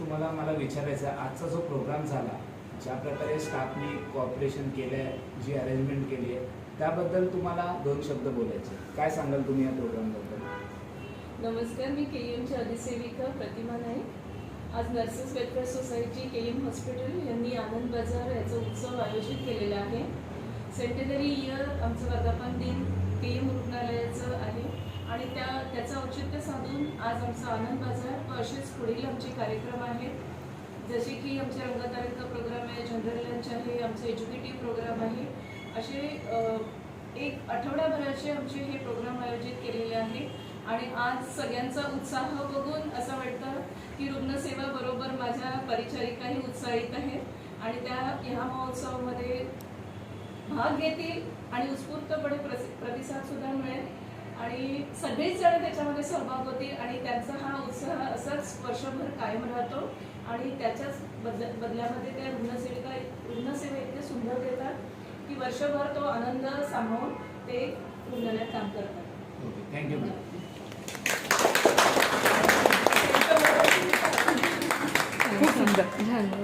तुम्हाला मला विचारायचं आहे, आजचा जो प्रोग्राम झाला ज्या प्रकारे स्टाफनी कॉपरेशन केलं आहे जी अरेंजमेंट केली आहे त्याबद्दल तुम्हाला दोन शब्द बोलायचे काय सांगाल तुम्ही या प्रोग्रामबद्दल नमस्कार मी के एमची अधिसेविका प्रतिमा नाईक. आज nurses welfare society K M hospital यांनी आनंद बाजार याचा उत्सव आयोजित केलेला आहे. सेंटेनरी इयर आमचं वर्धापन दिन के एम रुग्णालयाचं आहे. त्याचं औचित्य साधून आज आमचा आनंद बाजार व असेच पुढील आमचे कार्यक्रम आहेत. जसे की आमचे रंगतारंग प्रोग्राम आहे जनरल लंच आहे आमचे एज्युकेटिव्ह प्रोग्राम आहे. असे एक आठवड्याभराचे आमचे हे प्रोग्राम आयोजित केलेले आहे. आणि आज सगळ्यांचा उत्साह बघून असं वाटतं की रुग्णसेवा बरोबर माझ्या परिचारिकाही उत्साहित आहेत. आणि त्या ह्या महोत्सवामध्ये भाग घेतील आणि उत्स्फूर्तपणे प्रसि- प्रतिसादसुद्धा मिळेल. आणि सगळेच जण त्याच्यामध्ये सहभाग होतील आणि त्यांचा हा उत्साह असाच वर्षभर कायम राहतो. आणि त्याच्याच बदल बदल्यामध्ये त्या रुग्णसेविका रुग्णसेवा इतके सुंदर देतात की वर्षभर तो आनंद सांभाळून ते रुग्णालयात काम करतात. ओके थँक्यू मॅडम खूप सुंदर. झालं